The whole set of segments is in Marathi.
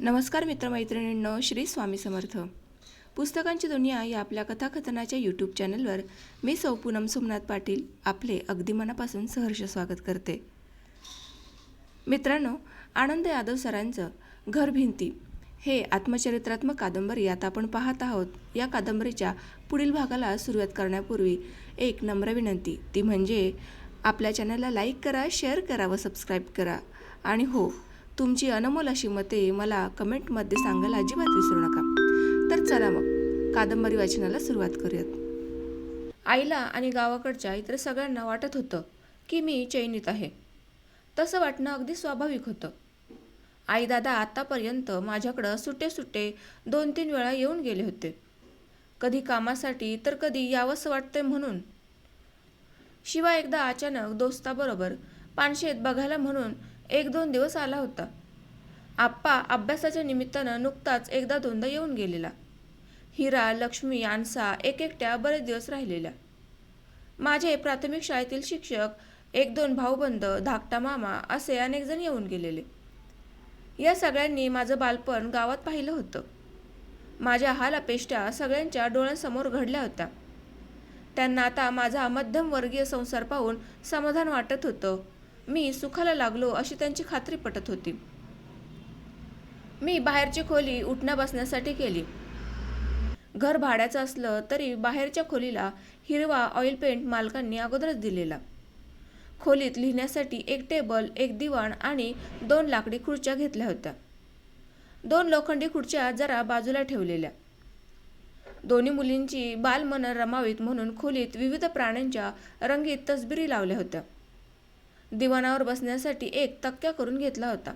नमस्कार मित्रमैत्रिणींनो श्री स्वामी समर्थ. पुस्तकांची दुनिया या आपल्या कथाकथनाच्या यूट्यूब चॅनलवर मी सौ पूनम सोमनाथ पाटील आपले अगदी मनापासून सहर्ष स्वागत करते. मित्रांनो आनंद यादव सरांचं घर भिंती हे आत्मचरित्रात्मक कादंबरी आता आपण पाहत आहोत. या कादंबरीच्या पुढील भागाला सुरुवात करण्यापूर्वी एक नम्र विनंती. ती म्हणजे आपल्या चॅनलला लाईक करा शेअर करा व सबस्क्राईब करा. आणि हो तुमची अनमोल अशी मते मला कमेंटमध्ये सांगायला अजिबात विसरू नका. तर चला मग कादंबरी वाचनाला सुरुवात करूयात. आईला आणि गावाकडच्या इतर सगळ्यांना वाटत होतं की मी चैनीत आहे. तसं वाटणं अगदी स्वाभाविक होतं. आई दादा आत्तापर्यंत माझ्याकडं सुटे सुटे दोन तीन वेळा येऊन गेले होते. कधी कामासाठी तर कधी यावंसं वाटतंय म्हणून. शिवाय एकदा अचानक दोस्ताबरोबर पानशेत बघायला म्हणून एक दोन दिवस आला होता. आप्पा अभ्यासाच्या निमित्तानं नुकताच एकदा दोनदा येऊन गेलेला. हिरा लक्ष्मी आणसा एक एकट्या बरेच दिवस राहिलेल्या. माझे प्राथमिक शाळेतील शिक्षक एक दोन भाऊबंद धाकटा मामा असे अनेक जण येऊन गेलेले. या सगळ्यांनी माझं बालपण गावात पाहिलं होतं. माझ्या हाल अपेष्टा सगळ्यांच्या डोळ्यांसमोर घडल्या होत्या. त्यांना आता माझा मध्यमवर्गीय संसार पाहून समाधान वाटत होतं. मी सुखाला लागलो अशी त्यांची खात्री पटत होती. मी बाहेरची खोली उठण्या बसण्यासाठी केली. घर भाड्याचं असलं तरी बाहेरच्या खोलीला हिरवा ऑइल पेंट मालकांनी अगोदरच दिलेला. खोलीत लिहिण्यासाठी एक टेबल एक दिवाण आणि दोन लाकडी खुर्च्या घेतल्या होत्या. दोन लोखंडी खुर्च्या जरा बाजूला ठेवलेल्या. दोन्ही मुलींची बालमन रमावीत म्हणून खोलीत विविध प्राण्यांच्या रंगीत तसबिरी लावल्या होत्या. दिवाणावर बसण्यासाठी एक तक्क्या करून घेतला होता.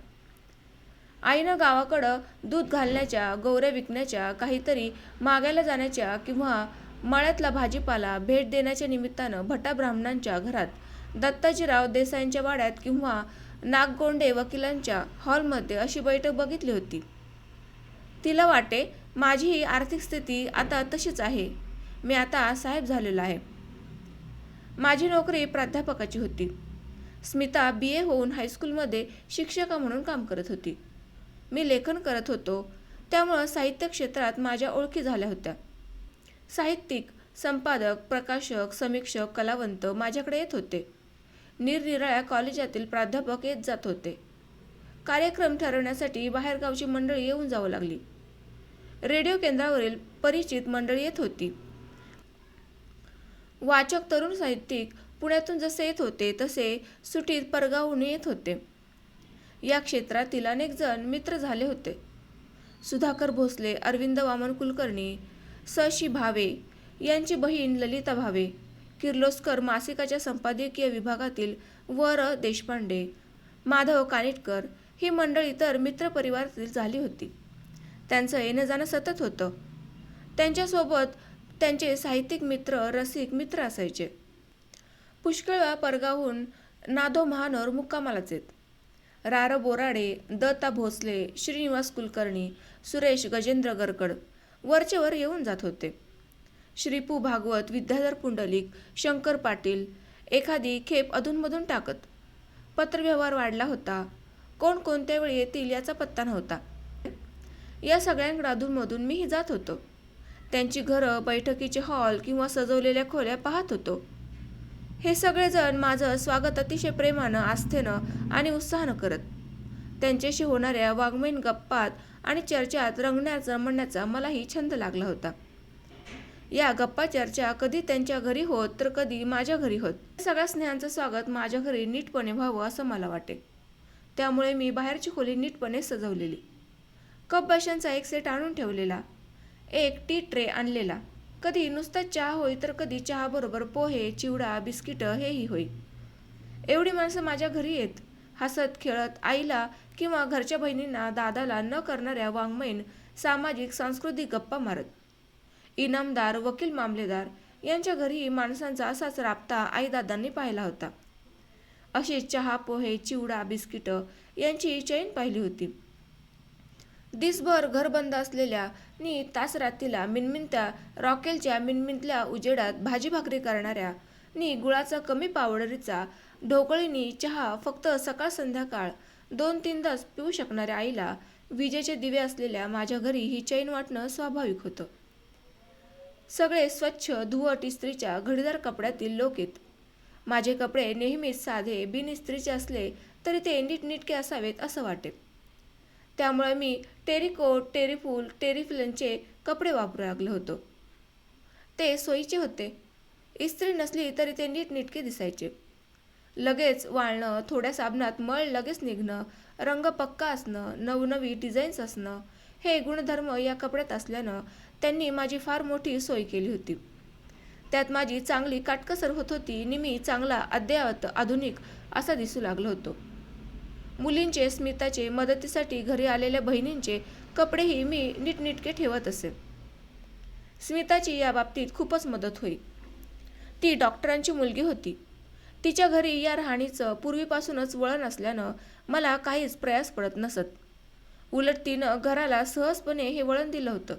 आईनं गावाकडं दूध घालण्याच्या गौऱ्या विकण्याच्या काहीतरी मागायला जाण्याच्या किंवा मळ्यातला भाजीपाला भेट देण्याच्या निमित्तानं भटा ब्राह्मणांच्या घरात दत्ताजीराव देसाईंच्या वाड्यात किंवा नागगोंडे वकिलांच्या हॉलमध्ये अशी बैठक बघितली होती. तिला वाटे माझी ही आर्थिक स्थिती आता तशीच आहे. मी आता साहेब झालेलो आहे. माझी नोकरी प्राध्यापकाची होती. स्मिता बी. ए. होऊन हायस्कूलमध्ये शिक्षिका म्हणून काम करत होती. मी लेखन करत होतो. त्यामुळं साहित्य क्षेत्रात माझ्या ओळखी झाल्या होत्या. साहित्यिक संपादक प्रकाशक समीक्षक कलावंत माझ्याकडे येत होते. निरनिराळ्या कॉलेजातील प्राध्यापक येत जात होते. कार्यक्रम ठरवण्यासाठी बाहेरगावची मंडळी येऊन जावं लागली. रेडिओ केंद्रावरील परिचित मंडळी येत होती. वाचक तरुण साहित्यिक पुण्यातून जसे येत होते तसे सुटीत परगावून येत होते. या क्षेत्रातील अनेक जण मित्र झाले होते. सुधाकर भोसले अरविंद वामन कुलकर्णी सशी भावे यांची बहीण ललिता भावे किर्लोस्कर मासिकाच्या संपादकीय विभागातील वर देशपांडे माधव कानिटकर ही मंडळी तर मित्रपरिवारातील झाली होती. त्यांचं येणं जाणं सतत होतं. त्यांच्यासोबत त्यांचे साहित्यिक मित्र रसिक मित्र असायचे. पुष्कळ वेळा परगावहून नादो महानोर मुक्कामालाच येत. रार बोराडे दत्ता भोसले श्रीनिवास कुलकर्णी सुरेश गजेंद्र गरकड वरचेवर येऊन जात होते. श्रीपू भागवत विद्याधर पुंडलिक शंकर पाटील एखादी खेप अधूनमधून टाकत. पत्रव्यवहार वाढला होता. कोण कोणत्या वेळी येतील याचा पत्ता नव्हता. या सगळ्यांकडे अधूनमधून मीही जात होतो. त्यांची घरं बैठकीचे हॉल किंवा सजवलेल्या खोल्या पाहत होतो. हे सगळेजण माझं स्वागत अतिशय प्रेमानं आस्थेनं आणि उत्साहानं करत. त्यांच्याशी होणाऱ्या वाङ्मयीन गप्पात आणि चर्चात रंगण्याचा म्हणण्याचा मलाही छंद लागला होता. या गप्पा चर्चा कधी त्यांच्या घरी होत तर कधी माझ्या घरी होत. सगळ्या स्नेहांचं स्वागत माझ्या घरी नीटपणे व्हावं असं मला वाटे. त्यामुळे मी बाहेरची खोली नीटपणे सजवलेली. कप बशांचा एक सेट आणून ठेवलेला. एक टी ट्रे आणलेला. कधी नुसता चहा होई तर कधी चहाबरोबर पोहे चिवडा बिस्किटं हेही होई. एवढी माणसं माझ्या घरी येत. हसत खेळत आईला किंवा घरच्या बहिणींना दादाला न करणाऱ्या वाङ्मयीन सामाजिक सांस्कृतिक गप्पा मारत. इनामदार वकील मामलेदार यांच्या घरी माणसांचा असाच राबता आईदादांनी पाहिला होता. अशी चहा पोहे चिवडा बिस्किटं यांची चैन पाहिली होती. दिसभर घर बंद असलेल्या नी तास रात्रीला मिनमिनत्या रॉकेलच्या मिनमिनतल्या उजेडात भाजी भाकरी करणाऱ्या नी गुळाचा कमी पावडरीचा ढोकळीनी चहा फक्त सकाळ संध्याकाळ दोन तीन तास पिऊ शकणाऱ्या आईला विजेचे दिवे असलेल्या माझ्या घरी ही चैन वाटणं स्वाभाविक होतं. सगळे स्वच्छ धुवट इस्त्रीच्या घडीदार कपड्यातील लोक येत. माझे कपडे नेहमीच साधे बिन इस्त्रीचे असले तरी ते नीटनीटके असावेत असं वाटेल. त्यामुळे मी टेरिकोट टेरिफूल टेरिफिलनचे कपडे वापरू लागलो होतो. ते सोयीचे होते. इस्त्री नसली तरी ते नीटनिटके दिसायचे. लगेच वाळणं थोड्या साबणात मळ लगेच निघणं रंग पक्का असणं नवनवी डिझाईन्स असणं हे गुणधर्म या कपड्यात असल्यानं त्यांनी माझी फार मोठी सोय केली होती. त्यात माझी चांगली काटकसर होत होती आणि मी चांगला अद्ययावत आधुनिक असा दिसू लागलो होतो. मुलींचे स्मिताचे मदतीसाठी घरी आलेल्या बहिणींचे कपडेही मी नीटनीटके ठेवत असे. स्मिताची या बाबतीत खूपच मदत होई. ती डॉक्टरांची मुलगी होती. तिच्या घरी या राहणीचं पूर्वीपासूनच वळण असल्यानं मला काहीच प्रयास पडत नसत. उलट तिनं घराला सहजपणे हे वळण दिलं होतं.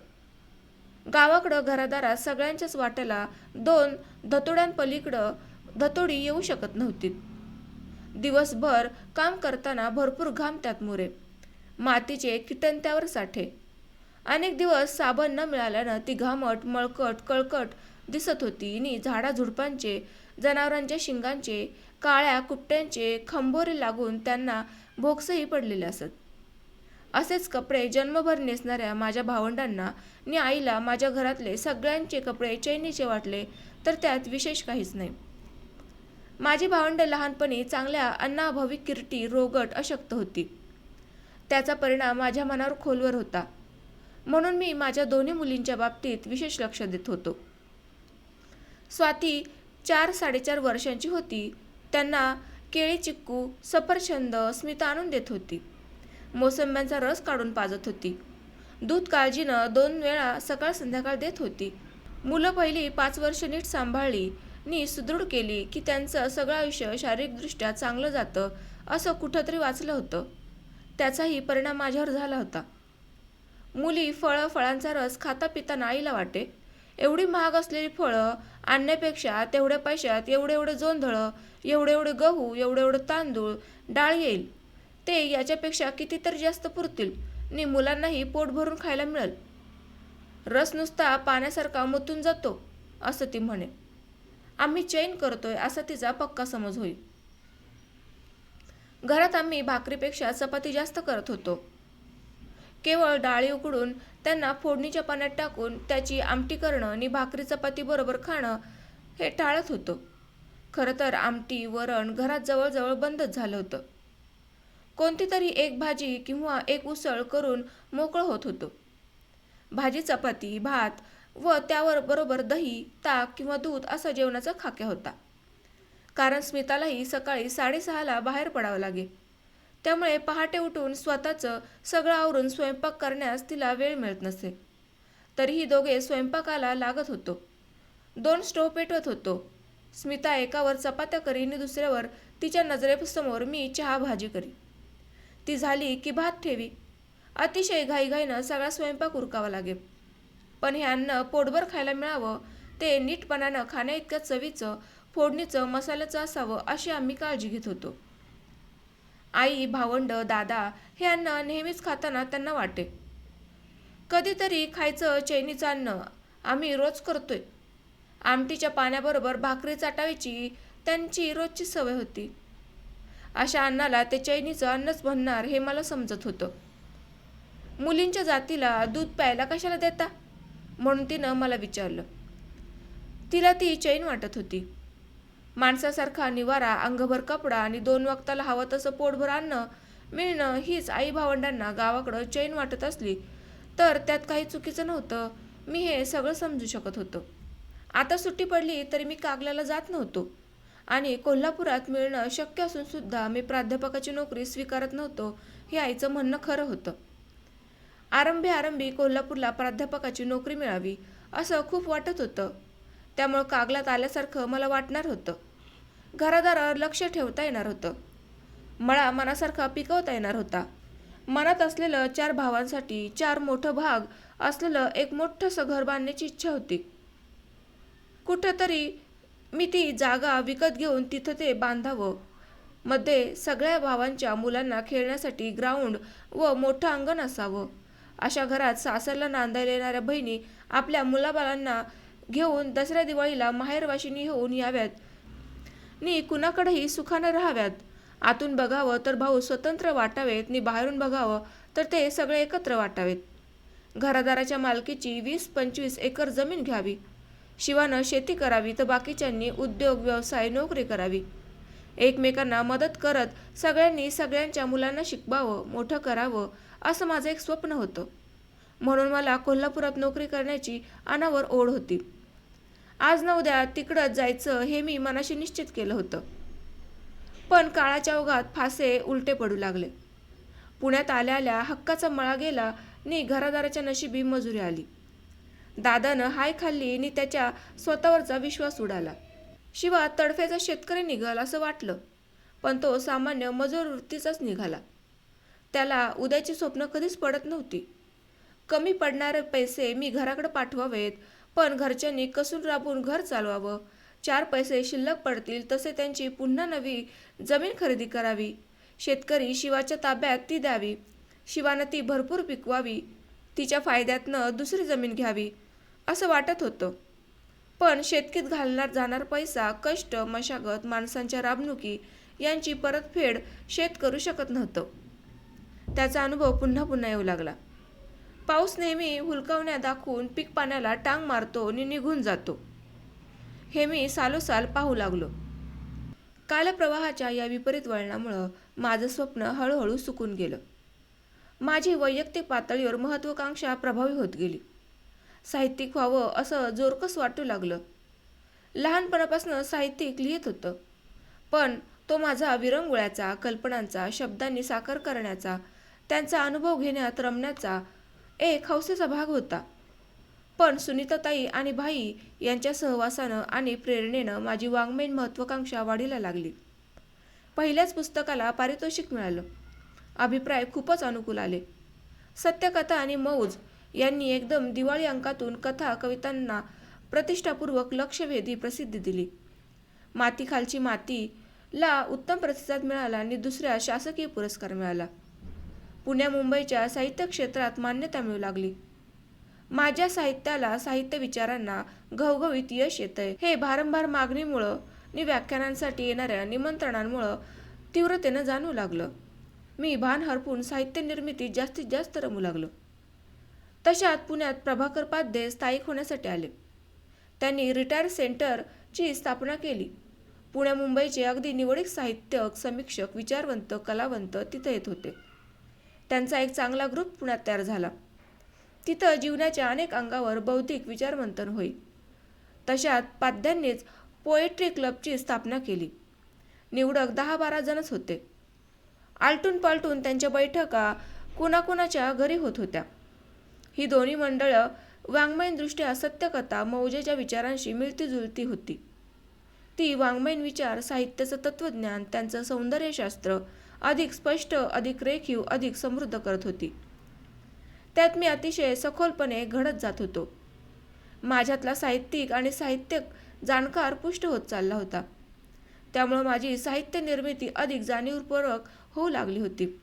गावाकडं घरादारात सगळ्यांच्याच वाट्याला दोन धतोड्यांपलीकडं धतोडी येऊ शकत नव्हती. दिवसभर काम करताना भरपूर घाम त्यात मुरे. मातीचे किटन त्यावर साठे. अनेक दिवस साबण न मिळाल्यानं ती घामट मळकट कळकट दिसत होती. नि झाडाझुडपांचे जनावरांच्या शिंगांचे काळ्या कुट्ट्यांचे खंबोरे लागून त्यांना भोगसही पडलेले असत. असेच कपडे जन्मभर नेसणाऱ्या माझ्या भावंडांना आणि आईला माझ्या घरातले सगळ्यांचे कपडे चैनीचे वाटले तर त्यात विशेष काहीच नाही. माझी भावंडं लहानपणी चांगल्या अन्नाभावी किरटी रोगट अशक्त होती. त्याचा परिणाम माझ्या मनावर खोलवर होता. म्हणून मी माझ्या दोन्ही मुलींच्या बाबतीत विशेष लक्ष देत होतो. स्वाती चार साडेचार वर्षांची होती. त्यांना केळी चिक्कू सफरछंद स्मिता आणून देत होती. मोसंब्यांचा रस काढून पाजत होती. दूध काळजीनं दोन वेळा सकाळ संध्याकाळ देत होती. मुलं पहिली पाच वर्ष नीट सांभाळली नी सुदृढ केली की त्यांचं सगळं आयुष्य शारीरिकदृष्ट्या चांगलं जातं असं कुठंतरी वाचलं होतं. त्याचाही परिणाम माझ्यावर झाला होता. मुली फळं फळांचा रस खाता पिताना आईला वाटे. एवढी महाग असलेली फळं आणण्यापेक्षा तेवढ्या पैशात एवढे एवढे जोंधळं एवढे एवढे गहू एवढे एवढे तांदूळ डाळ येईल. ते याच्यापेक्षा कितीतरी जास्त पुरतील. नि मुलांनाही पोट भरून खायला मिळेल. रस नुसता पाण्यासारखा मुतून जातो असं ती म्हणे. आम्ही चैन करतोय असा तिचा पक्का समज होईल घरात आम्ही भाकरीपेक्षा चपाती जास्त करत होतो. केवळ डाळी उकडून त्यांना फोडणीच्या पाण्यात टाकून त्याची आमटी करणं आणि भाकरी चपाती बरोबर खाणं हे टाळत होतो. खरं तर आमटी वरण घरात जवळजवळ बंदच झालं होतं. कोणती तरी एक भाजी किंवा एक उसळ करून मोकळं होत होतो. भाजी चपाती भात व त्यावर बरोबर दही ताक किंवा दूध असा जेवणाचा खाक्या होता. कारण स्मितालाही सकाळी साडेसहाला बाहेर पडावं लागे. त्यामुळे पहाटे उठून स्वतःचं सगळं आवरून स्वयंपाक करण्यास तिला वेळ मिळत नसे. तरीही दोघे स्वयंपाकाला लागत होतो. दोन स्टोव पेटवत होतो. स्मिता एकावर चपात्या करी आणि दुसऱ्यावर तिच्या नजरेसमोर मी चहा भाजी करी. ती झाली की भात ठेवी. अतिशय घाईघाईनं सगळा स्वयंपाक उरकावा लागे. पण हे अन्न पोटभर खायला मिळावं ते नीटपणानं खाण्याइतक्या चवीचं फोडणीचं मसाल्याचं असावं अशी आम्ही काळजी घेत होतो. आई भावंड दादा हे अन्न नेहमीच खाताना त्यांना वाटे. कधीतरी खायचं चैनीचं अन्न आम्ही रोज करतोय. आमटीच्या पाण्याबरोबर भाकरी चाटावीची त्यांची रोजची सवय होती. अशा अन्नाला ते चैनीचं अन्नच म्हणणार हे मला समजत होतं. मुलींच्या जातीला दूध प्यायला कशाला देता? म्हणून तिनं मला विचारलं. तिला ती चैन वाटत होती. माणसासारखा निवारा अंगभर कपडा आणि दोन वक्ताला हवं तसं पोटभर अन्न मिळणं हीच आई भावंडांना गावाकडं चैन वाटत असली तर त्यात काही चुकीचं नव्हतं. मी हे सगळं समजू शकत होतो. आता सुट्टी पडली तरी मी कागल्याला जात नव्हतो. आणि कोल्हापुरात मिळणं शक्य असून सुद्धा मी प्राध्यापकाची नोकरी स्वीकारत नव्हतो हे आईचं म्हणणं खरं होतं. आरंभी आरंभी कोल्हापूरला प्राध्यापकाची नोकरी मिळावी असं खूप वाटत होतं. त्यामुळं कागलात आल्यासारखं मला वाटणार होतं. घरादारावर लक्ष ठेवता येणार होतं. मळा मनासारखा पिकवता येणार होता. मनात असलेलं चार भावांसाठी चार मोठं भाग असलेलं एक मोठंसं घर बांधण्याची इच्छा होती. कुठंतरी मी ती जागा विकत घेऊन तिथं ते बांधावं. मध्ये सगळ्या भावांच्या मुलांना खेळण्यासाठी ग्राउंड व मोठं अंगण असावं. अशा घरात सासरला नांदायला येणाऱ्या बहिणी आपल्या मुलाबाळांना घेऊन दसऱ्या दिवाळीला माहेरवाशिनी होऊन याव्यात. नि कुणाकडेही सुखानं राहाव्यात. आतून बघावं तर भाऊ स्वतंत्र वाटावेत नि बाहेरून बघावं तर ते सगळे एकत्र वाटावेत. घरादाराच्या मालकीची वीस पंचवीस एकर जमीन घ्यावी. शिवानं शेती करावी तर बाकीच्यांनी उद्योग व्यवसाय नोकरी करावी. एकमेकांना मदत करत सगळ्यांनी सगळ्यांच्या मुलांना शिकवावं मोठं करावं असं माझं एक स्वप्न होतं. म्हणून मला कोल्हापुरात नोकरी करण्याची अनावर ओढ होती. आज ना उद्या तिकडंच जायचं हे मी मनाशी निश्चित केलं होतं. पण काळाच्या ओघात फासे उलटे पडू लागले. पुण्यात आल्या आल्या हक्काचा मळा गेला नि घरादाराच्या नशिबी मजुरी आली. दादानं हाय खाल्ली नि त्याच्या स्वतःवरचा विश्वास उडाला. शिवा तडफेचा शेतकरी निघाल असं वाटलं. पण तो सामान्य मजूर वृत्तीचाच निघाला. त्याला उद्याची स्वप्न कधीच पडत नव्हती. कमी पडणारे पैसे मी घराकडे पाठवावेत पण घरच्यांनी कसून राबून घर चालवावं. चार पैसे शिल्लक पडतील तसे त्यांची पुन्हा नवी जमीन खरेदी करावी. शेतकरी शिवाच्या ताब्यात ती द्यावी. शिवानं ती भरपूर पिकवावी. तिच्या फायद्यातनं दुसरी जमीन घ्यावी असं वाटत होतं. पण शेतकीत घालणार जाणार पैसा कष्ट मशागत माणसांच्या राबणुकी यांची परतफेड शेत करू शकत नव्हतं. त्याचा अनुभव पुन्हा पुन्हा येऊ लागला. पाऊस नेहमी हुलकावण्या दाखवून पीक पाण्याला टांग मारतो आणि निघून जातो. हे मी सालोसाल पाहू लागलो. कालप्रवाहाच्या या विपरीत वळणामुळं माझं स्वप्न हळूहळू सुकून गेलं. माझी वैयक्तिक पातळीवर महत्त्वाकांक्षा प्रभावी होत गेली. साहित्यिक व्हावं असं जोरकस वाटू लागलं. लहानपणापासून साहित्यिक लिहित होतं. पण तो माझा विरंगुळ्याचा कल्पनांचा शब्दांनी साकार करण्याचा त्यांचा अनुभव घेण्यात रमण्याचा एक हौसेचा भाग होता. पण सुनीताताई आणि भाई यांच्या सहवासानं आणि प्रेरणेनं माझी वाङ्मयीन महत्त्वाकांक्षा वाढीला लागली. पहिल्याच पुस्तकाला पारितोषिक मिळालं. अभिप्राय खूपच अनुकूल आले. सत्यकथा आणि मौज यांनी एकदम दिवाळी अंकातून कथा कवितांना प्रतिष्ठापूर्वक लक्षवेधी प्रसिद्धी दिली. मातीखालची मातीला उत्तम प्रतिसाद मिळाला आणि दुसऱ्या शासकीय पुरस्कार मिळाला. पुण्या मुंबईच्या साहित्य क्षेत्रात मान्यता मिळू लागली. माझ्या साहित्याला साहित्य विचारांना घवघवीत यश येतंय. हे भारंभार मागणीमुळं आणि व्याख्यानांसाठी येणाऱ्या निमंत्रणांमुळं तीव्रतेनं जाणू लागलं. मी भान हरपून साहित्य निर्मितीत जास्तीत जास्त रमू लागलो. तशात पुण्यात प्रभाकर पाध्ये स्थायिक होण्यासाठी आले. त्यांनी रिटायर सेंटरची स्थापना केली. पुण्या मुंबईचे अगदी निवडक साहित्यक समीक्षक विचारवंत कलावंत तिथं येत होते. त्यांचा एक चांगला ग्रुप पुण्यात तयार झाला. तिथं जीवनाच्या अनेक अंगावर बौद्धिक विचारमंथन होई. तशात पाध्यांनीच पोएट्री क्लबची स्थापना केली. निवडक दहा बारा जणच होते. आलटून पालटून त्यांच्या बैठका कुणाकुणाच्या घरी होत होत्या. ही दोन्ही मंडळं वाङ्मयीनदृष्ट्या सत्यकथा मौजेच्या विचारांशी मिळती जुळती होती. ती वाङ्मयीन विचार साहित्याचं तत्त्वज्ञान त्यांचं सौंदर्यशास्त्र अधिक स्पष्ट अधिक रेखीव अधिक समृद्ध करत होती. त्यात मी अतिशय सखोलपणे घडत जात होतो. माझ्यातला साहित्यिक आणि साहित्यक जाणकार पुष्ट होत चालला होता. त्यामुळं माझी साहित्य निर्मिती अधिक जाणीवपूर्वक होऊ लागली होती.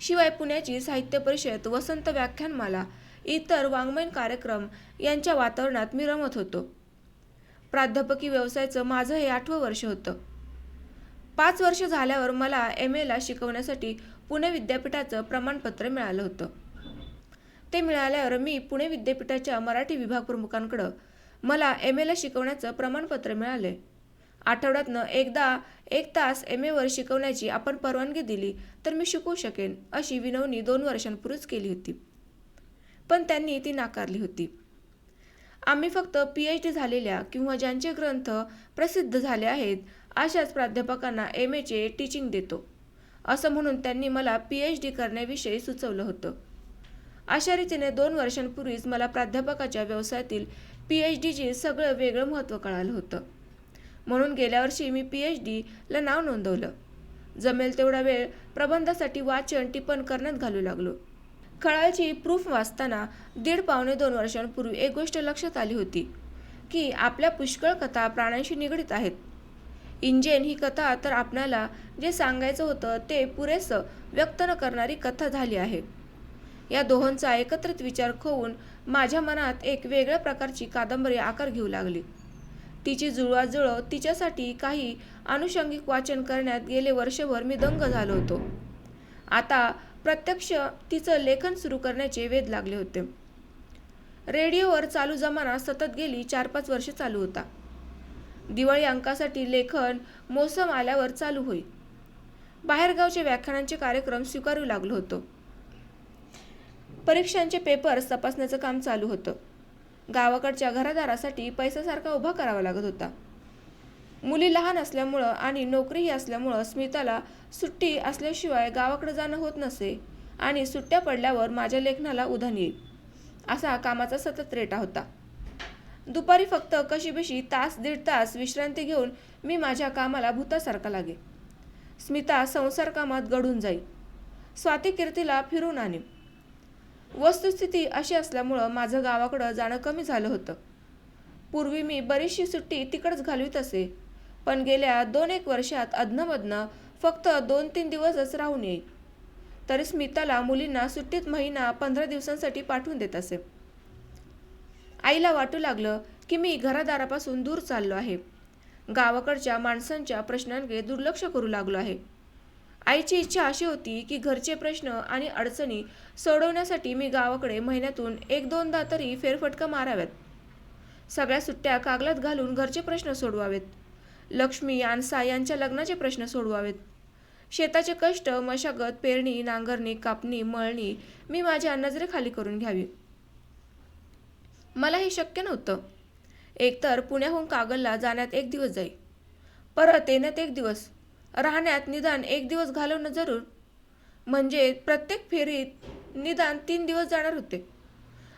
शिवाय पुण्याची साहित्य परिषद वसंत व्याख्यानमाला इतर वाङ्मयीन कार्यक्रम यांच्या वातावरणात मी रमत होतो. प्राध्यापकी व्यवसायाचं माझं हे आठवं वर्ष होतं. पाच वर्ष झाल्यावर मला एम एला शिकवण्यासाठी पुणे विद्यापीठाचं प्रमाणपत्र मिळालं होतं. ते मिळाल्यावर मी पुणे विद्यापीठाच्या मराठी विभाग प्रमुखांकडं मला एम एला शिकवण्याचं प्रमाणपत्र मिळाले. आठवड्यातनं एकदा एक तास एम एवर शिकवण्याची आपण परवानगी दिली तर मी शिकवू शकेन अशी विनवणी दोन वर्षांपूर्वीच केली होती. पण त्यांनी ती नाकारली होती. आम्ही फक्त पी एच डी झालेल्या किंवा ज्यांचे ग्रंथ प्रसिद्ध झाले आहेत अशाच प्राध्यापकांना एम एचे टीचिंग देतो. असं म्हणून त्यांनी मला पी एच डी करण्याविषयी सुचवलं होतं. अशा रीतीने दोन वर्षांपूर्वीच मला प्राध्यापकाच्या व्यवसायातील पी एच डीचे सगळं वेगळं महत्त्व कळालं होतं. म्हणून गेल्या वर्षी मी पी एच डीला नाव नोंदवलं. जमेल तेवढा वेळ प्रबंधासाठी वाचन टिपण करण्यात घालू लागलो. खळाची प्रूफ वाचताना दीड पावणे दोन वर्षांपूर्वी एक गोष्ट लक्षात आली होती की आपल्या पुष्कळ कथा प्राण्यांशी निगडीत आहेत. इंजेन ही कथा तर आपणाला जे सांगायचं होतं ते पुरेसं व्यक्त न करणारी कथा झाली आहे. या दोहोंचा एकत्रित विचार होऊन माझ्या मनात एक वेगळ्या प्रकारची कादंबरी आकार घेऊ लागली. तिची जुळवाजुळव तिच्यासाठी काही आनुषंगिक वाचन करण्यात गेले वर्षभर मी दंग झालो होतो. आता प्रत्यक्ष तिचं लेखन सुरू करण्याचे वेध लागले होते. रेडिओवर चालू जमाना सतत गेली चार पाच वर्ष चालू होता. दिवाळी अंकासाठी लेखन मोसम आल्यावर चालू होईल बाहेरगावचे व्याख्यानांचे कार्यक्रम स्वीकारू लागलो होतो. परीक्षांचे पेपर्स तपासण्याचं काम चालू होतं. गावाकडच्या घरादारासाठी पैशासारखा उभा करावा लागत होता. मुली लहान असल्यामुळं आणि नोकरीही असल्यामुळं स्मिताला सुट्टी असल्याशिवाय गावाकडे जाणं होत नसे आणि सुट्ट्या पडल्यावर माझ्या लेखनाला उधाण येईल असा कामाचा सतत रेटा होता. दुपारी फक्त कशीबशी तास दीड तास विश्रांती घेऊन मी माझ्या कामाला भूतासारखा लागे. स्मिता संसार कामात गढून जाई. स्वाती कीर्तीला फिरून आणे. वस्तुस्थिती अशी असल्यामुळं माझं गावाकडं जाणं कमी झालं होतं. पूर्वी मी बरीचशी सुट्टी तिकडंच घालवीत असे पण गेल्या दोन एक वर्षात अधनमधनं फक्त दोन तीन दिवसच राहून येई. तरी स्मिताला मुलींना सुट्टीत महिना पंधरा दिवसांसाठी पाठवून देत असे. आईला वाटू लागलं की मी घरादारापासून दूर चाललो आहे. गावाकडच्या माणसांच्या प्रश्नांकडे दुर्लक्ष करू लागलो आहे. आईची इच्छा अशी होती की घरचे प्रश्न आणि अडचणी सोडवण्यासाठी मी गावाकडे महिन्यातून एक दोनदा तरी फेरफटका माराव्यात. सगळ्या सुट्ट्या कागलात घालून घरचे प्रश्न सोडवावेत. लक्ष्मी आणसा यांच्या लग्नाचे प्रश्न सोडवावेत. शेताचे कष्ट मशागत पेरणी नांगरणी कापणी मळणी मी माझ्या नजरेखाली करून घ्यावी. मला हे शक्य नव्हतं. एकतर पुण्याहून कागलला जाण्यात एक दिवस जाई. परत येण्यात एक दिवस. राहण्यात निदान एक दिवस घालवणं जरूर. म्हणजे प्रत्येक फेरीत निदान तीन दिवस जाणार होते.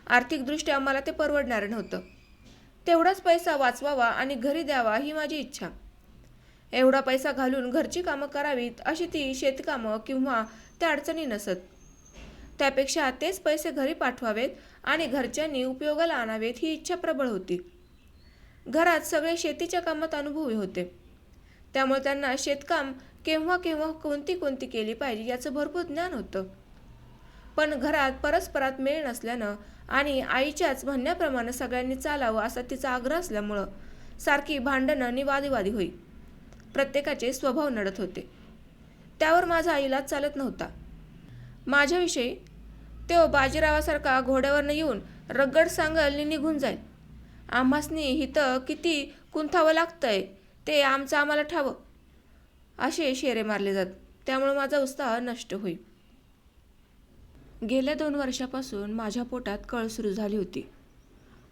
आर्थिकदृष्ट्या मला ते परवडणार नव्हतं. तेवढाच पैसा वाचवावा आणि घरी द्यावा ही माझी इच्छा. एवढा पैसा घालून घरची कामं करावीत अशी ती शेतकामं किंवा त्या अडचणी नसत. त्यापेक्षा तेच पैसे घरी पाठवावेत आणि घरच्यांनी उपयोगाला आणावेत ही इच्छा प्रबळ होती. घरात सगळे शेतीच्या कामात अनुभवी होते. त्यामुळे त्यांना शेतकाम केव्हा केव्हा कोणती कोणती केली पाहिजे याचं भरपूर ज्ञान होतं. पण घरात परस्परात मेळ नसल्यानं आणि आईच्याच म्हणण्याप्रमाणे सगळ्यांनी चालावं असा तिचा आग्रह असल्यामुळं सारखी भांडणं आणि वादीवादी होई. प्रत्येकाचे स्वभाव नडत होते. त्यावर माझा इलाज चालत नव्हता. माझ्याविषयी? तो बाजीरावासारखा घोड्यावरनं येऊन रगड सांगल आणि निघून जाईल. आम्हासनी हिथं किती कुंथावं लागतंय ते आमचं आम्हाला ठावं. असे शेरे मारले जात. त्यामुळे माझा उत्साह नष्ट होई. गेल्या दोन वर्षापासून माझ्या पोटात कळ सुरू झाली होती.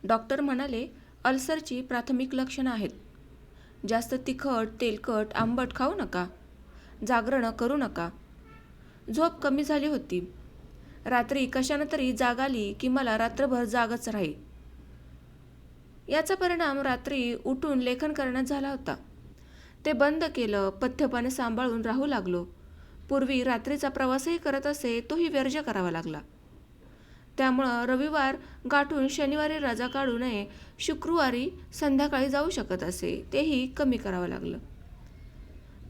डॉक्टर म्हणाले अल्सरची प्राथमिक लक्षणं आहेत. जास्त तिखट तेलकट आंबट खाऊ नका. जागरणं करू नका. झोप कमी झाली होती. रात्री कशानं तरी जाग आली की मला रात्रभर जागच राही याचा परिणाम रात्री उठून लेखन करण्यात झाला होता. ते बंद केलं पथ्यपाने सांभाळून राहू लागलो. पूर्वी रात्रीचा प्रवासही करत असे तोही व्यर्ज करावा लागला. त्यामुळं रविवार गाठून शनिवारी रजा काढू नये शुक्रवारी संध्याकाळी जाऊ शकत असे तेही कमी करावं लागलं.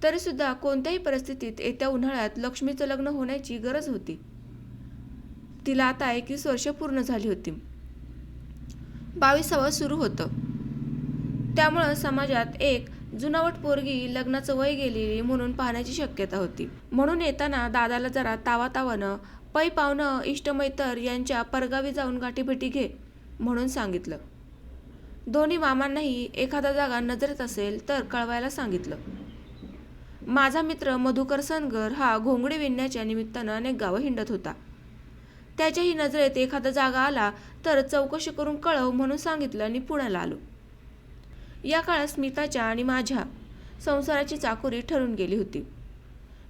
तरीसुद्धा कोणत्याही परिस्थितीत येत्या उन्हाळ्यात लक्ष्मीचं लग्न होण्याची गरज होती. तिला आता एकवीस वर्ष पूर्ण झाली होती. बावीसावं सुरू होतं. त्यामुळं समाजात एक जुनावट पोरगी लग्नाचं वय गेलेली म्हणून पाहण्याची शक्यता होती. म्हणून येताना दादाला जरा तावा तावानं पै पावनं इष्टमैतर यांच्या परगावी जाऊन गाठीभेटी घे म्हणून सांगितलं. दोन्ही मामांनाही एखादा जागा नजरेत असेल तर कळवायला सांगितलं. माझा मित्र मधुकर सनगर हा घोंगडी विणण्याच्या निमित्तानं अनेक गावं हिंडत होता. त्याच्याही नजरेत एखादा जागा आला तर चौकशी करून कळव म्हणून सांगितलं आणि पुण्याला आलो. या काळात स्मिताच्या आणि माझ्या संसाराची चाकोरी ठरून गेली होती.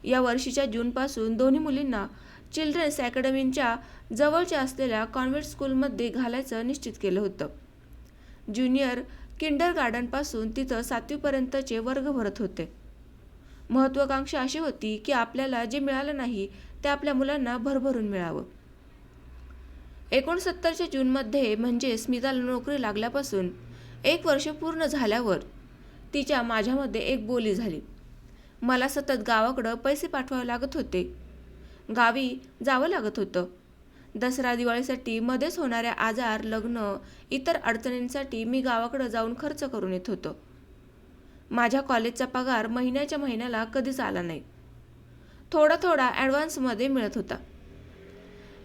या वर्षीच्या जूनपासून दोन्ही मुलींना चिल्ड्रन्स अकॅडमींच्या जवळच्या असलेल्या कॉन्व्हेंट स्कूलमध्ये घालायचं निश्चित केलं होतं. ज्युनियर किंडर गार्डनपासून तिथं सातवीपर्यंतचे वर्ग भरत होते. महत्त्वाकांक्षा अशी होती की आपल्याला जे मिळालं नाही ते आपल्या मुलांना भरभरून मिळावं. एकोणसत्तरच्या जूनमध्ये म्हणजे स्मिताला नोकरी लागल्यापासून एक वर्ष पूर्ण झाल्यावर तिच्या माझ्यामध्ये एक बोली झाली. मला सतत गावाकडं पैसे पाठवावे लागत होते. गावी जावं लागत होतं. दसरा दिवाळीसाठी मध्येच होणाऱ्या आजार लग्न इतर अडचणींसाठी मी गावाकडं जाऊन खर्च करून येत होतो. माझ्या कॉलेजचा पगार महिन्याच्या महिन्याला कधीच आला नाही. थोडा थोडा ॲडव्हान्समध्ये मिळत होता.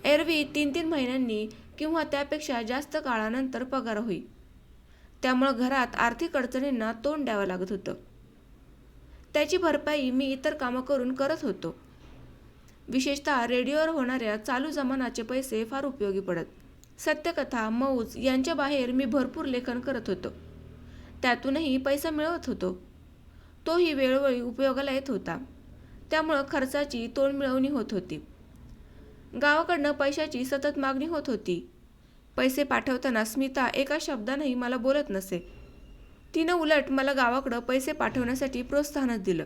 एरवी तीन तीन महिन्यांनी किंवा त्यापेक्षा जास्त काळानंतर पगार होई. त्यामुळं घरात आर्थिक अडचणींना तोंड द्यावं लागत होतं. त्याची भरपाई मी इतर कामं करून करत होतो. विशेषतः रेडिओवर होणाऱ्या चालू जमानाचे पैसे फार उपयोगी पडत. सत्यकथा मौज यांच्या बाहेर मी भरपूर लेखन करत होतो. त्यातूनही पैसा मिळवत होतो. तोही वेळोवेळी उपयोगाला येत होता. त्यामुळं खर्चाची तोंड मिळवणी होत होती. गावाकडनं पैशाची सतत मागणी होत होती. पैसे पाठवताना स्मिता एका शब्दानंही मला बोलत नसे. तिनं उलट मला गावाकडं पैसे पाठवण्यासाठी प्रोत्साहनच दिलं.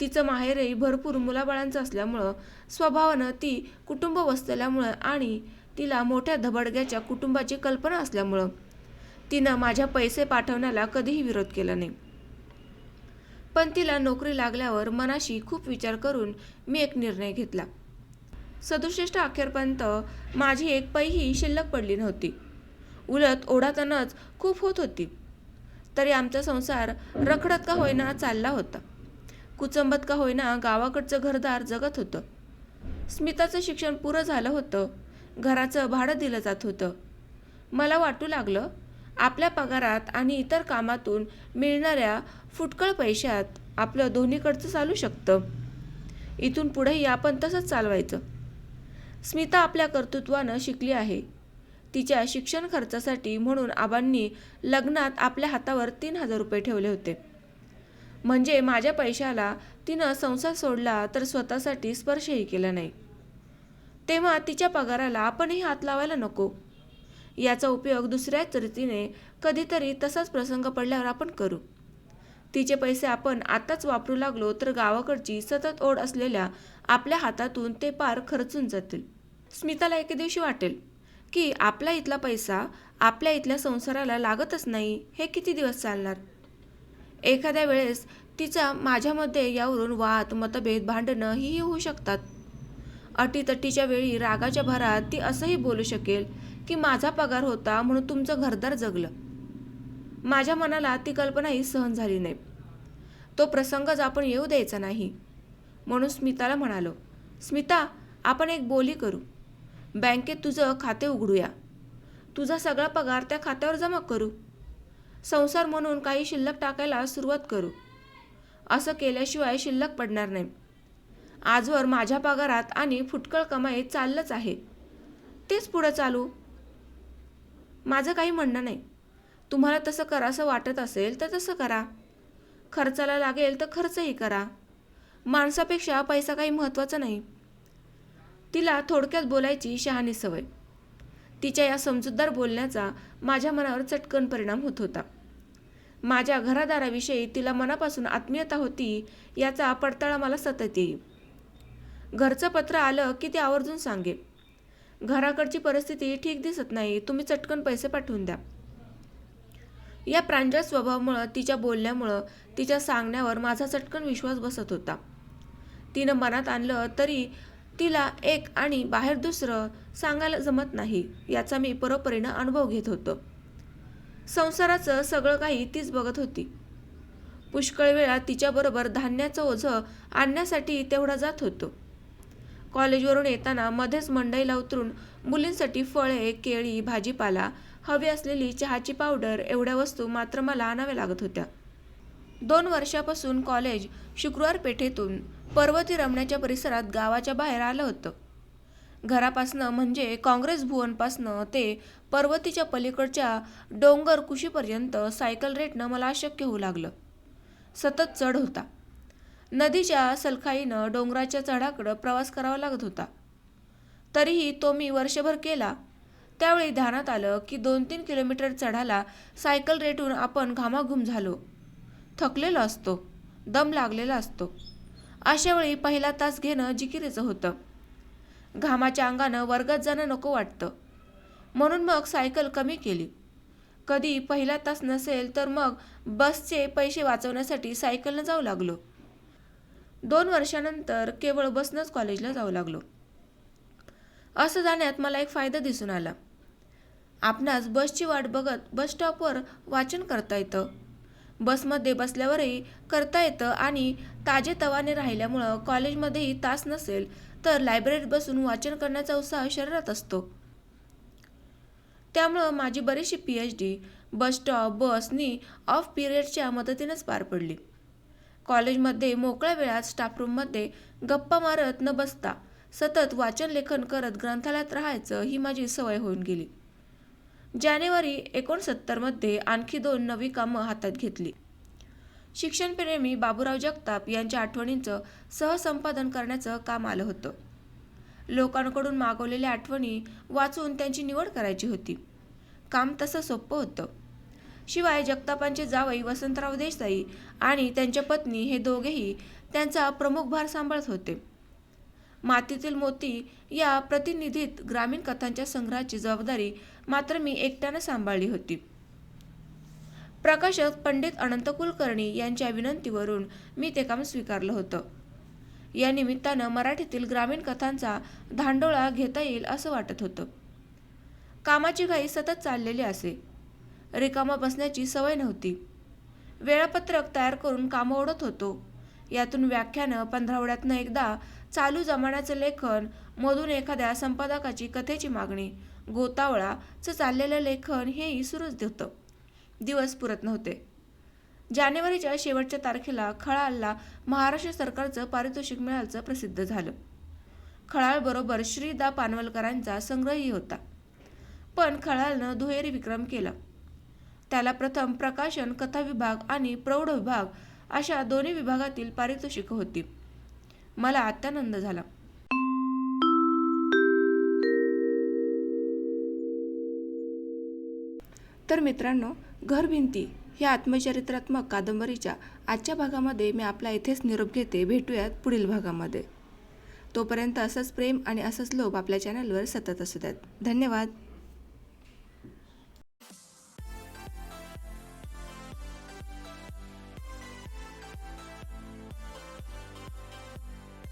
तिचं माहेरही भरपूर मुलाबाळांचं असल्यामुळं स्वभावानं ती कुटुंब वसलेल्यामुळं आणि तिला मोठ्या धबडग्याच्या कुटुंबाची कल्पना असल्यामुळं तिनं माझ्या पैसे पाठवण्याला कधीही विरोध केला नाही. पण तिला नोकरी लागल्यावर मनाशी खूप विचार करून मी एक निर्णय घेतला. सदुसष्ट अखेरपर्यंत माझी एक पैही शिल्लक पडली नव्हती. उलट ओढातानाच खूप होत होती. तरी आमचा संसार रखडत का होईना चालला होता. कुचंबत का होईना गावाकडचं घरदार जगत होतं. स्मिताचं शिक्षण पुरं झालं होतं. घराचं भाडं दिलं जात होतं. मला वाटू लागलं आपल्या पगारात आणि इतर कामातून मिळणाऱ्या फुटकळ पैशात आपलं दोन्हीकडचं चालू शकतं. इथून पुढेही आपण तसंच चालवायचं. स्मिता आपल्या कर्तृत्वानं शिकली आहे. तिच्या शिक्षण खर्चासाठी म्हणून आबांनी लग्नात आपल्या हातावर तीन हजार रुपये ठेवले होते. म्हणजे माझ्या पैशाला तिनं संसार सोडला तर स्वतःसाठी स्पर्शही केला नाही. तेव्हा तिच्या पगाराला आपणही हात लावायला नको. याचा उपयोग दुसऱ्याच रीतीने कधीतरी तसाच प्रसंग पडल्यावर आपण करू. तिचे पैसे आपण आताच वापरू लागलो तर गावाकडची सतत ओढ असलेल्या आपल्या हातातून ते पार खर्चून जातील. स्मिताला एके दिवशी वाटेल की आपला इथला पैसा आपल्या इथल्या संसाराला लागतच नाही हे किती दिवस चालणार? एखाद्या वेळेस तिचा माझ्यामध्ये यावरून वाद मतभेद भांडणं ही होऊ शकतात. अटीतटीच्या वेळी रागाच्या भरात ती असंही बोलू शकेल की माझा पगार होता म्हणून तुमचं घरदार जगलं. माझ्या मनाला ती कल्पनाही सहन झाली नाही. तो प्रसंगच आपण येऊ द्यायचा नाही. म्हणून स्मिताला म्हणालो स्मिता आपण एक बोली करू. बँकेत तुझं खाते उघडूया. तुझा सगळा पगार त्या खात्यावर जमा करू. संसार म्हणून काही शिल्लक टाकायला सुरुवात करू. असं केल्याशिवाय शिल्लक पडणार नाही. आजवर माझ्या पगारात आणि फुटकळ कमाई चाललंच आहे. तेच पुढं चालू. माझं काही म्हणणं नाही. तुम्हाला तसं करासं वाटत असेल तर तसं करा. खर्चाला लागेल तर खर्चही करा. माणसापेक्षा पैसा काही महत्त्वाचा नाही. तिला थोडक्यात बोलायची शहाणी सवय. तिच्या या समजूतदार बोलण्याचा माझ्या मनावर चटकन परिणाम होत होता. माझ्या घरादाराविषयी तिला मनापासून आत्मीयता होती याचा पडताळा मला सतत येई घरचं पत्र आलं की ते आवर्जून सांगेल. घराकडची परिस्थिती ठीक दिसत नाही. तुम्ही चटकन पैसे पाठवून द्या. या प्रांजळ स्वभावामुळं तिच्या बोलण्यामुळं तिच्या सांगण्यावर माझा चटकन विश्वास बसत होता. तिनं मनात आणलं तरी तिला एक आणि बाहेर दुसरं सांगायला जमत नाही याचा मी परोपरीनं अनुभव घेत होतो. संसाराचं सगळं काही तीच बघत होती. पुष्कळ वेळा तिच्याबरोबर धान्याचं ओझं आणण्यासाठी तेवढा जात होतो. कॉलेजवरून येताना मध्येच मंडईला उतरून मुलींसाठी फळे केळी भाजीपाला हवी असलेली चहाची पावडर एवढ्या वस्तू मात्र मला आणाव्या लागत होत्या. दोन वर्षापासून कॉलेज शुक्रवार पेठेतून पर्वती रमण्याच्या परिसरात गावाच्या बाहेर आलं होतं. घरापासनं म्हणजे काँग्रेस भुवनपासनं ते पर्वतीच्या पलीकडच्या डोंगर कुशीपर्यंत सायकल रेटनं मला अशक्य होऊ लागलं. सतत चढ होता. नदीच्या सलखाईनं डोंगराच्या चढाकडं प्रवास करावा लागत होता. तरीही तो मी वर्षभर केला. त्यावेळी ध्यानात आलं की दोन तीन किलोमीटर चढाला सायकल रेटून आपण घामाघूम झालो. थकलेलो असतो. दम लागलेला असतो. अशा वेळी पहिला तास घेणं जिकिरीचं होतं. घामाच्या अंगानं वर्गात जाणं नको वाटतं. म्हणून मग सायकल कमी केली. कधी पहिला तास नसेल तर मग बसचे पैसे वाचवण्यासाठी सायकलनं जाऊ लागलो. दोन वर्षानंतर केवळ बसनंच कॉलेजला जाऊ लागलो. असं जाण्यात मला एक फायदा दिसून आला. आपणास बसची वाट बघत बस स्टॉपवर वाचन करता येतं. बसमध्ये बसल्यावरही करता येतं आणि ताजे तवाने राहिल्यामुळं कॉलेजमध्येही तास नसेल तर लायब्ररीत बसून वाचन करण्याचा उत्साह शरीरात असतो. त्यामुळं माझी बरीचशी P H D bus stop बसनी ऑफ पिरियडच्या मदतीनेच पार पडली. कॉलेजमध्ये मोकळ्या वेळात स्टाफरूममध्ये गप्पा मारत न बसता सतत वाचन लेखन करत ग्रंथालयात राहायचं ही माझी सवय होऊन गेली. जानेवारी एकोणसत्तरमध्ये आणखी दोन नवी कामं हातात घेतली. शिक्षणप्रेमी बाबूराव जगताप यांच्या आठवणींचं सहसंपादन करण्याचं काम आलं होतं. लोकांकडून मागवलेल्या आठवणी वाचून त्यांची निवड करायची होती. काम तसं सोपं होतं. शिवाय जगतापांचे जावई वसंतराव देसाई आणि त्यांच्या पत्नी हे दोघेही त्यांचा प्रमुख भार सांभाळत होते. मातीतील मोती या प्रतिनिधीत ग्रामीण कथांच्या संग्रहाची जबाबदारी मात्र मी एकट्यानं सांभाळली होती. प्रकाशक पंडित अनंत कुलकर्णी यांच्या विनंतीवरून मी ते काम स्वीकारलं होतं. या निमित्तानं मराठीतील ग्रामीण कथांचा धांडोळा घेता येईल असं वाटत होतं. कामाची घाई सतत चाललेली असे. रिकामा बसण्याची सवय नव्हती. वेळापत्रक तयार करून कामं ओढत होतो. यातून व्याख्यानं पंधरावड्यातनं एकदा चालू जमान्याचं लेखन मधून एखाद्या संपादकाची कथेची मागणी गोतावळाचं चाललेलं लेखन हेही सुरूच होतं. दिवस पुरत नव्हते. जानेवारीच्या शेवटच्या तारखेला खळालला महाराष्ट्र सरकारचं पारितोषिक मिळाल्याचं प्रसिद्ध झालं. खळाळबरोबर श्री दा पानवलकरांचा संग्रहही होता. पण खळाळनं दुहेरी विक्रम केला. त्याला प्रथम प्रकाशन कथा विभाग आणि प्रौढ विभाग अशा दोन्ही विभागातील पारितोषिक होती. मला अत्यानंद झाला. तर मित्रांनो घरभिंती या आत्मचरित्रात्मक कादंबरीच्या आजच्या भागामध्ये मी आपला इथेच निरोप घेते. भेटूयात पुढील भागामध्ये. तोपर्यंत असंच प्रेम आणि असंच लोभ आपल्या चॅनलवर सतत असू द्यात. धन्यवाद.